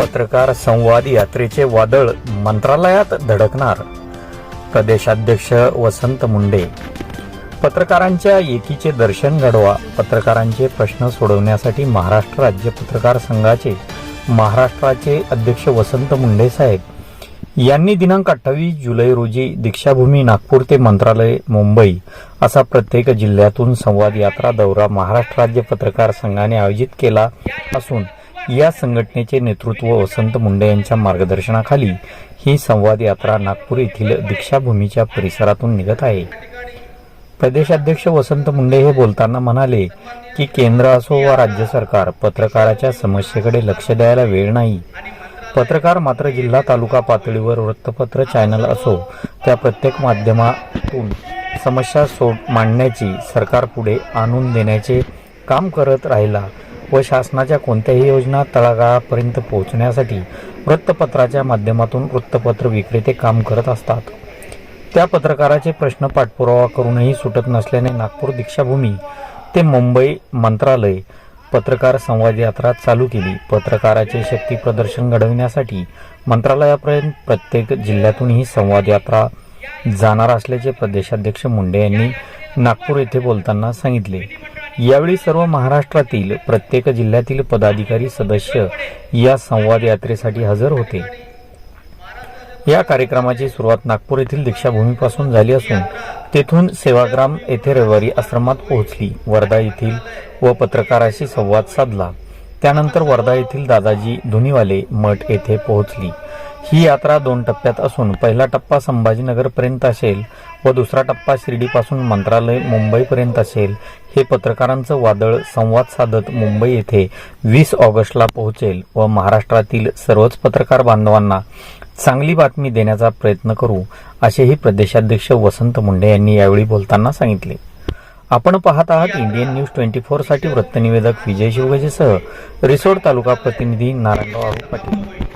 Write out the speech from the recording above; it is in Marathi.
पत्रकार संवाद यात्रेचे वादळ मंत्रालयात धडकणार प्रदेशाध्यक्ष वसंत मुंडे. पत्रकारांच्या एकीचे दर्शन घडवा पत्रकारांचे प्रश्न सोडवण्यासाठी महाराष्ट्र राज्य पत्रकार संघाचे महाराष्ट्राचे अध्यक्ष वसंत मुंडे साहेब. यांनी दिनांक अठ्ठावीस जुलै रोजी दीक्षाभूमी नागपूर ते मंत्रालय मुंबई असा प्रत्येक जिल्ह्यातून संवाद यात्रा दौरा महाराष्ट्र राज्य पत्रकार संघाने आयोजित केला असून या संघटनेचे नेतृत्व वसंत मुंडे यांच्या मार्गदर्शनाखाली ही संवाद यात्रा नागपूर येथील दीक्षाभूमीच्या परिसरातून निघत आहे. प्रदेशाध्यक्ष वसंत मुंडे हे बोलताना म्हणाले की केंद्र असो वा राज्य सरकार पत्रकाराच्या समस्येकडे लक्ष द्यायला वेळ नाही. पत्रकार मात्र जिल्हा तालुका पातळीवर वृत्तपत्र चॅनल असो त्या प्रत्येक माध्यमातून समस्या सोड मांडण्याची सरकार पुढे आणून देण्याचे काम करत राहिला. व शासनाच्या कोणत्याही योजना तळागाळापर्यंत पोहोचण्यासाठी वृत्तपत्राच्या माध्यमातून वृत्तपत्र विक्रेते काम करत असतात. त्या पत्रकाराचे प्रश्न पाठपुरावा करूनही सुटत नसल्याने नागपूर दीक्षाभूमी ते मुंबई मंत्रालय पत्रकार संवाद यात्रा चालू केली. पत्रकाराचे शक्ती प्रदर्शन घडविण्यासाठी मंत्रालयापर्यंत प्रत्येक जिल्ह्यातून ही संवाद यात्रा जाणार असल्याचे प्रदेशाध्यक्ष मुंडे यांनी नागपूर येथे बोलताना सांगितले. यावेळी सर्व महाराष्ट्रातील प्रत्येक जिल्ह्यातील पदाधिकारी सदस्य या संवाद यात्रेसाठी हजर होते. या कार्यक्रमाची सुरुवात नागपूर येथील दीक्षाभूमीपासून झाली असून तेथून सेवाग्राम येथे रविवारी आश्रमात पोहोचली. वर्धा येथील व पत्रकाराशी संवाद साधला. त्यानंतर वर्धा येथील दादाजी धुनीवाले मठ येथे पोहोचली. ही यात्रा दोन टप्प्यात असून पहिला टप्पा संभाजीनगर पर्यंत असेल व दुसरा टप्पा शिर्डीपासून मंत्रालय मुंबईपर्यंत असेल. हे पत्रकारांचं वादळ संवाद साधत मुंबई येथे वीस ऑगस्टला पोहोचेल व महाराष्ट्रातील सर्वच पत्रकार बांधवांना चांगली बातमी देण्याचा प्रयत्न करू असेही प्रदेशाध्यक्ष वसंत मुंडे यांनी यावेळी बोलताना सांगितले. आपण पाहत आहात इंडियन न्यूज ट्वेंटी फोरसाठी वृत्तनिवेदक विजय शिवगजेसह रिसोड तालुका प्रतिनिधी नारायणराव पाटील.